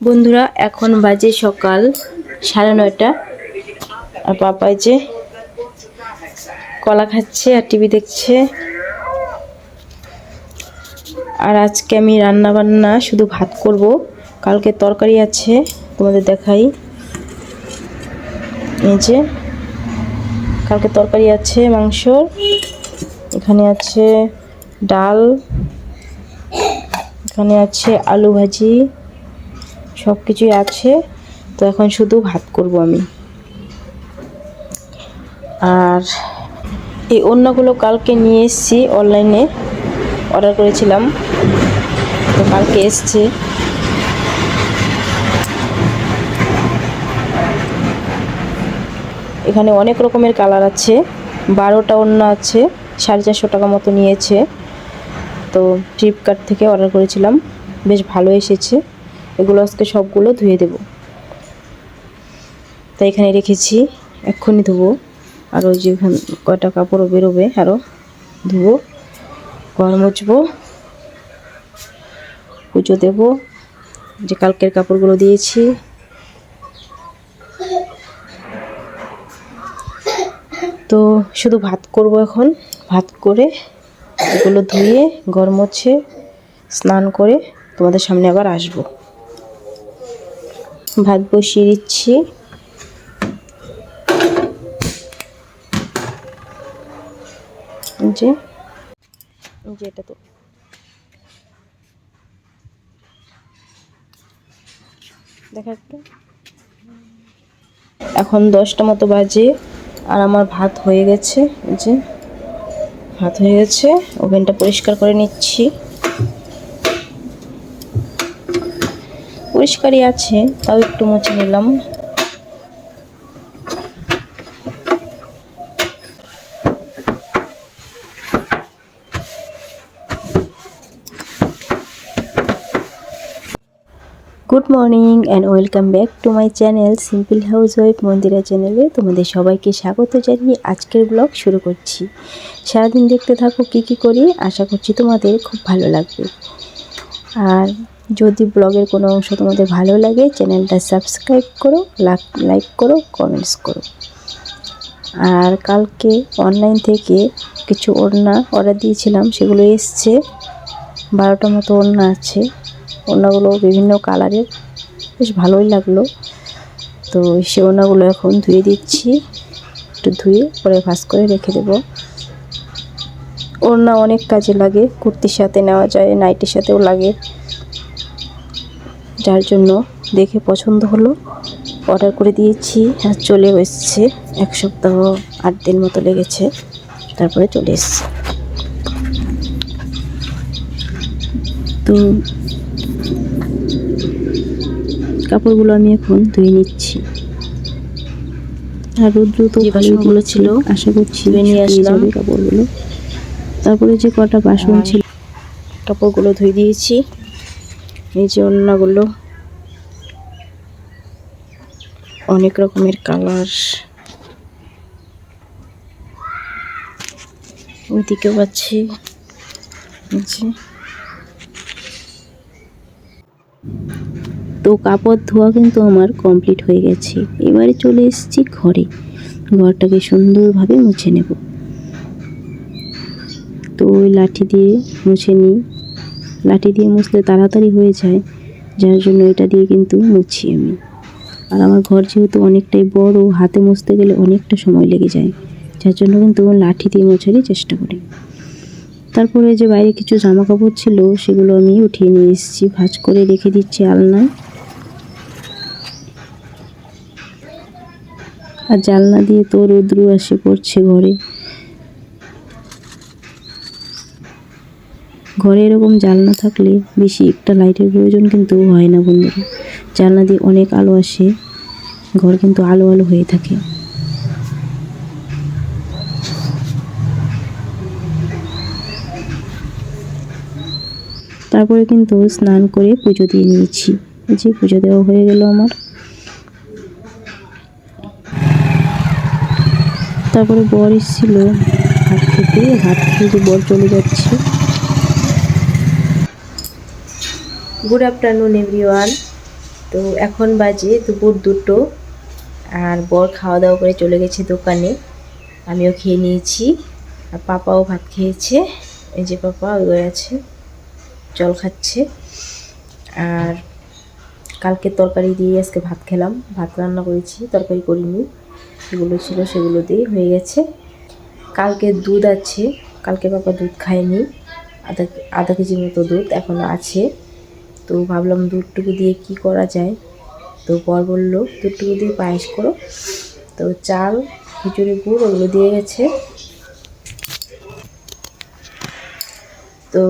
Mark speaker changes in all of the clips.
Speaker 1: বন্ধুরা, এখন বাজে সকাল সাড়ে নয়টা। আর পাপাই যে কলা খাচ্ছে আর টিভি দেখছে। আর আজকে আমি রান্না বান্না শুধু ভাত করব। কালকে তরকারি আছে, তোমাদের দেখাই। এই যে কালকে তরকারি আছে মাংসর এখানে আছে ডাল। এখানে আছে আলু ভাজি। সব কিছুই আছে, তো এখন শুধু ভাত করব আমি। আর এই অন্যগুলো কালকে নিয়ে এসেছি অনলাইনে, অর্ডার করেছিলাম। তো কালকে এসছে। এখানে অনেক রকমের কালার আছে। বারোটা অন্য আছে, সাড়ে চারশো টাকা মতো নিয়েছে। তো ফ্লিপকার্ট থেকে অর্ডার করেছিলাম। বেশ ভালো এসেছে। এগুলো আজকে সবগুলো ধুয়ে দেব। তাই এখানে রেখেছি, এক্ষুনি ধুবো। আর ওই যে কয়টা কাপড়ও বেরোবে আরও ধুবো, ঘর মুছবো, পুজো দেব। যে কালকের কাপড়গুলো দিয়েছি। তো শুধু ভাত করব এখন, ভাত করে এগুলো ধুয়ে, ঘর মুছে, স্নান করে তোমাদের সামনে আবার আসব। ভাত বসিয়ে দিচ্ছি। যে তো। এখন দশটা মতো বাজে, আর আমার ভাত হয়ে গেছে যে। ভাত হয়ে গেছে, ওভেনটা পরিষ্কার করে নিচ্ছি। পরিষ্কারই আছে, তাও একটু মুছে নিলাম। Good morning and welcome back to my channel simple housewife Mandira চ্যানেলে তোমাদের সবাইকে স্বাগত জানিয়ে আজকের ব্লগ শুরু করছি। সারাদিন দেখতে থাকো কী কী করি, আশা করছি তোমাদের খুব ভালো লাগবে। আর যদি ব্লগের কোনো অংশ তোমাদের ভালো লাগে, চ্যানেলটা সাবস্ক্রাইব করো লাইক করো, কমেন্টস করো। আর কালকে অনলাইন থেকে কিছু ওড়না অর্ডার দিয়েছিলাম, সেগুলো এসছে। বারোটা মতো ওড়না আছে। ওড়নাগুলো বিভিন্ন কালারের বেশ ভালোই লাগল। তো সে ওড়নাগুলো এখন ধুয়ে দিচ্ছি। একটু ধুয়ে পরে ভাস করে রেখে দেব। ওড়না অনেক কাজে লাগে। কুর্তির সাথে নেওয়া যায় নাইটির সাথেও লাগে। যার জন্য দেখে পছন্দ হলো। অর্ডার করে দিয়েছি আর চলেও এসছে। এক সপ্তাহ আট দিন মতো লেগেছে। তারপরে চলে এসছে। তো কাপড়গুলো আমি এখন ধুয়ে নিচ্ছি। আর রৌদ্র তো
Speaker 2: বাসনগুলো
Speaker 1: ছিল আশা করছি
Speaker 2: নিয়ে আসলাম।
Speaker 1: কাপড়গুলো। তারপরে যে কটা বাসন ছিল কাপড়গুলো ধুয়ে দিয়েছি। এই যে অন্যগুলো। অনেক রকমের কালার। ওইদিকেও পাচ্ছি তো কাপড় ধোয়া কিন্তু আমার কমপ্লিট হয়ে গেছে। এবারে চলে এসেছি ঘরে। ঘরটাকে সুন্দরভাবে মুছে নেব। তো ওই লাঠি দিয়ে মুছে নিই। লাঠি দিয়ে মুছলে তাড়াতাড়ি হয়ে যায়, যার জন্য এটা দিয়ে কিন্তু মুছি আমি। আর আমার ঘর যেহেতু অনেকটাই বড়, হাতে মুছতে গেলে অনেকটা সময় লেগে যায়, যার জন্য কিন্তু লাঠি দিয়ে মোছারই চেষ্টা করি। তারপরে যে বাইরে কিছু জামা কাপড় ছিল, সেগুলো আমি উঠিয়ে নিয়ে এসেছি, ভাঁজ করে রেখে দিচ্ছি আলনায়। আর জানলা দিয়ে তো রৌদ্র আসে পড়ছে ঘরে। ঘরে এরকম জানলা থাকলে বেশি একটা লাইটের প্রয়োজন কিন্তু হয় না বন্ধুরা। জানলা দিয়ে অনেক আলো আসে, ঘর কিন্তু আলো আলো হয়ে থাকে। তারপরে কিন্তু স্নান করে পুজো দিয়ে নিয়েছি। যে পুজো দেওয়া হয়ে গেল আমার। তারপরে বর এসেছিল ভাত খেতে, ভাত খেয়ে যে বর চলে যাচ্ছে। গুড আফটারনুন এভরিওয়ান তো এখন বাজে দুপুর দুটো, আর বর খাওয়া দাওয়া করে চলে গেছে দোকানে। আমিও খেয়ে নিয়েছি, আর পাপাও ভাত খেয়েছে। এই যে পাপা, ওই আছে, জল খাচ্ছে। আর কালকে তরকারি দিয়ে আজকে ভাত খেলাম। ভাত রান্না করেছি, তরকারি করিনি। যেগুলো ছিল সেগুলো দিয়ে হয়ে গেছে। কালকে দুধ আছে, কালকে পাপা দুধ খায়নি। আধা আধা কেজির মতো দুধ এখনও আছে। তো ভাবলাম দুধটুকু দিয়ে কি করা যায়? তো বর বলল, দুধটুকু দিয়ে পায়েস করো। তো চাল, খিচুড়ি, গুড় ওগুলো দিয়ে গেছে। তো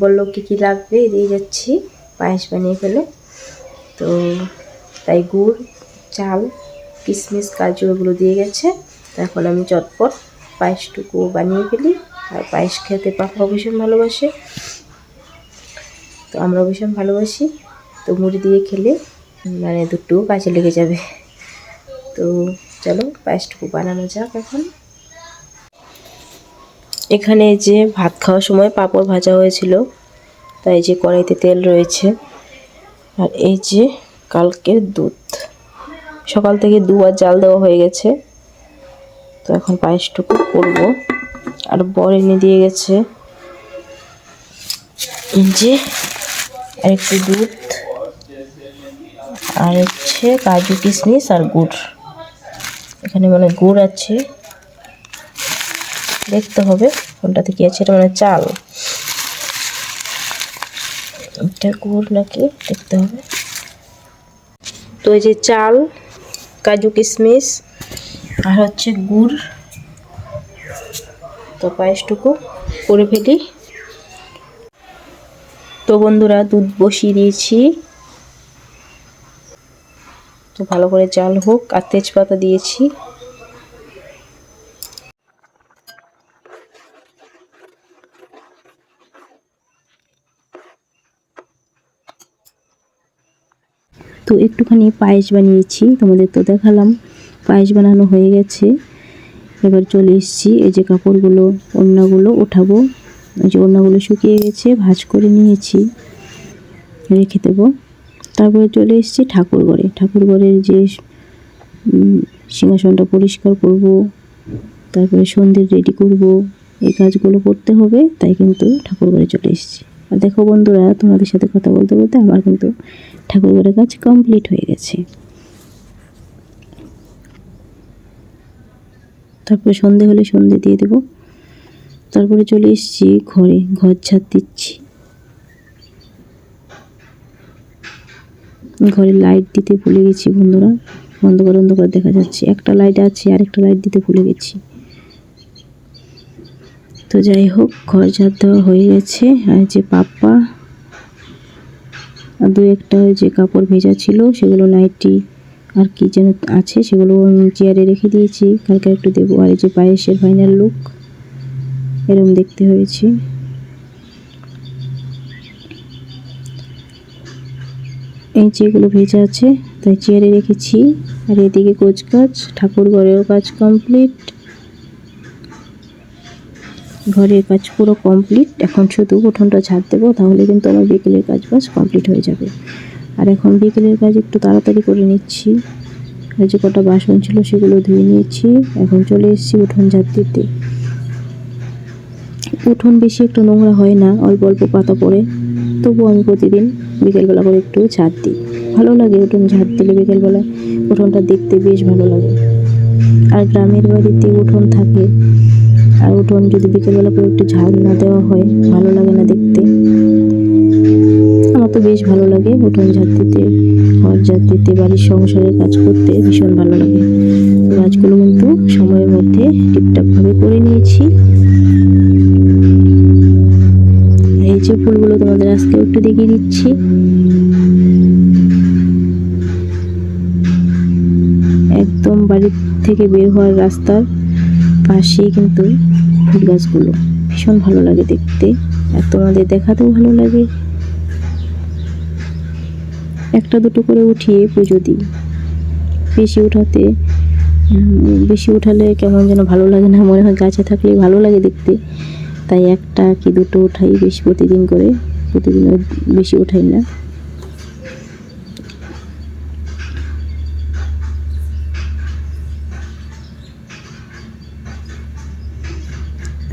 Speaker 1: বলল, কী কী লাগবে? দিয়ে যাচ্ছি, পায়েস বানিয়ে ফেলে। তো তাই গুড়, চাল কিশমিশ কাজু এগুলো দিয়ে গেছে। এখন আমি চটপট পায়েসটুকু বানিয়ে ফেলি। আর পায়েস খেতে পাপা ভীষণ ভালোবাসে। তো আমরাও ভীষণ ভালোবাসি। তো মুড়ি দিয়ে খেলে মানে দুটো কাজে লেগে যাবে। তো চলো, পায়েসটুকু বানানো যাক এখন। এখানে যে ভাত খাওয়ার সময় পাঁপড় ভাজা হয়েছিল, তাই যে কড়াইতে তেল রয়েছে। আর এই যে কালকের দুধ। সকাল থেকে দুবার জাল দেওয়া হয়ে গেছে। তো এখন পায়েসটুকু করব। আর বর এনে দিয়ে গেছে। যে আর একটু দুধ, আর হচ্ছে কাজু কিশমিশ আর গুড়। এখানে মানে গুড় আছে। দেখতে হবে কোনটাতে কি আছে, এটা মানে চাল। এটা গুড় নাকি? দেখতে হবে। তো এই যে চাল, কাজু কিশমিশ, আর হচ্ছে গুড়। তো পায়েসটুকু করে ফেলি। তো বন্ধুরা, দুধ বসিয়ে দিয়েছি। তো ভালো করে চাল হোক, আর তেজপাতা দিয়েছি। তো একটুখানি পায়েস বানিয়েছি, তোমাদের তো দেখালাম। পায়েস বানানো হয়ে গেছে। এবার চলে এসেছি, এই যে কাপড়গুলো, ওড়নাগুলো ওঠাবো। এই যে শুকিয়ে গেছে, ভাজ করে নিয়েছি, রেখে দেবো। তারপরে চলে এসেছি ঠাকুর ঘরে। ঠাকুর ঘরের যে সিংহাসনটা পরিষ্কার করব, তারপরে সন্ধ্যে রেডি করব, এই কাজগুলো করতে হবে, তাই কিন্তু ঠাকুর ঘরে চলে এসেছি। আর দেখো বন্ধুরা, তোমাদের সাথে কথা বলতে বলতে আমার কিন্তু ঠাকুর ঘরের কাজ কমপ্লিট হয়ে গেছে। তারপরে সন্ধে হলে সন্ধে দিয়ে দেবো। তারপরে চলে এসেছি, ঘরে ঘর ঝাড় দিচ্ছি। ঘরে লাইট দিতে ভুলে গেছি বন্ধুরা, অন্ধকার অন্ধকার দেখা যাচ্ছে। একটা লাইট আছে আর একটা লাইট দিতে ভুলে গেছি। তো যাই হোক, ঘর ঝাড় দেওয়া হয়ে গেছে। আর যে পাপ্পা, আর দু একটা যে কাপড় ভেজা ছিল, সেগুলো নাইটি আর কি যেন আছে, সেগুলো চেয়ারে রেখে দিয়েছি। কালকে একটু দেবো। আর এই যে পায়েসের ফাইনাল লুক এরম দেখতে হয়েছে। এই যেগুলো ভেজা আছে, তাই চেয়ারে রেখেছি। আর এদিকে কোচ কাজ ঠাকুর ঘরেও কাজ কমপ্লিট ঘরের কাজ পুরো কমপ্লিট এখন শুধু উঠোনটা ঝাড় দেবো, তাহলে কিন্তু আমার বিকেলের কাজ বাজ কমপ্লিট হয়ে যাবে। আর এখন বিকেলের কাজ একটু তাড়াতাড়ি করে নিচ্ছি। আর যে কটা বাসন ছিল, সেগুলো ধুয়ে নিয়েছি। এখন চলে এসেছি উঠোন ঝাড় দিতে। উঠোন বেশি একটু নোংরা হয় না, অল্প অল্প পাতা পড়ে। তবু আমি প্রতিদিন বিকেলবেলা করে একটু ঝাড় দিই। ভালো লাগে উঠোন ঝাড় দিলে বিকেলবেলায়। উঠোনটা দেখতে বেশ ভালো লাগে। আর গ্রামের বাড়িতে উঠোন থাকে। আর উঠোন যদি বিকেলবেলা করে একটু ঝাড় না দেওয়া হয়, ভালো লাগে না দেখতে। আমার তো বেশ ভালো লাগে উঠোন ঝাড় দিতে, ঘর ঝাড় দিতে, বাড়ির সংসারের কাজ করতে ভীষণ ভালো লাগে। কাজগুলো কিন্তু সময়ের মধ্যে ঠিকঠাকভাবে তোমাদের আজকে একটু দেখিয়ে দিচ্ছি। একদম বাড়ির থেকে বের হওয়ার রাস্তার পাশেই কিন্তু ফুল গাছগুলো। ভীষণ ভালো লাগে দেখতে। আর তোমাদের দেখাতেও ভালো লাগে। একটা দুটো করে উঠিয়ে পুজো দিই। বেশি উঠাতে বেশি উঠালে কেমন যেন ভালো লাগে না। মনে হয় গাছে থাকলে ভালো লাগে দেখতে। তাই একটা কি দুটো উঠাই বেশি প্রতিদিন করে, প্রতিদিন বেশি উঠাই না।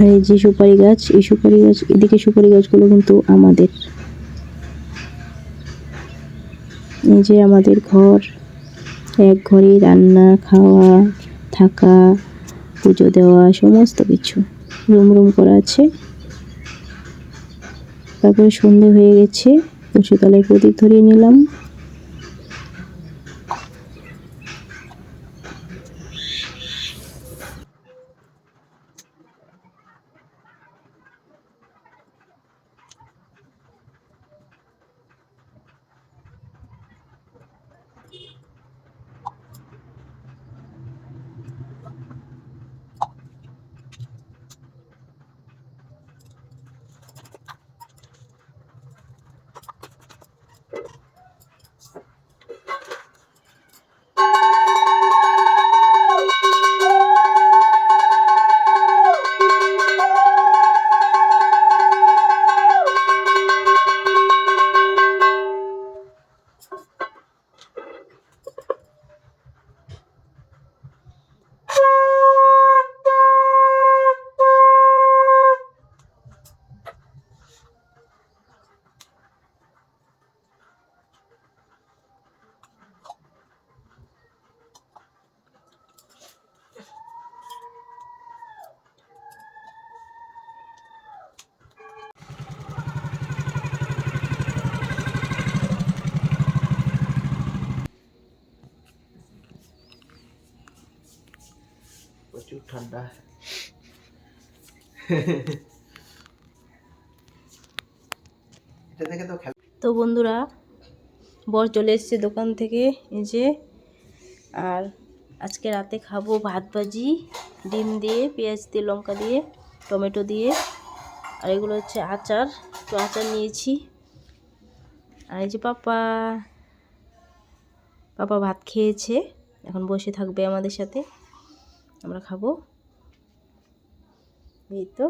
Speaker 1: এই যে সুপারি গাছ, এই সুপারি গাছ, এদিকে সুপারি গাছগুলো কিন্তু আমাদের। এই যে আমাদের ঘর, এক ঘরে রান্না, খাওয়া, থাকা, পুজো দেওয়া, সমস্ত কিছু। রুম রুম করা আছে। তারপরে সন্ধে হয়ে গেছে তুলসীতলায় প্রদীপ ধরিয়ে নিলাম।
Speaker 2: ঠান্ডা তো
Speaker 1: তো বন্ধুরা, বর চলে এসছে দোকান থেকে, এই যে, আর আজকে রাতে খাব ভাত ভাজি, ডিম দিয়ে, পেঁয়াজ দিয়ে, লঙ্কা দিয়ে, টমেটো দিয়ে, আর এগুলো হচ্ছে আচার, তো আচার নিয়েছি। আর এই যে পাপা পাপা ভাত খেয়েছে, এখন বসে থাকবে আমাদের সাথে, আমরা খাব। এই তো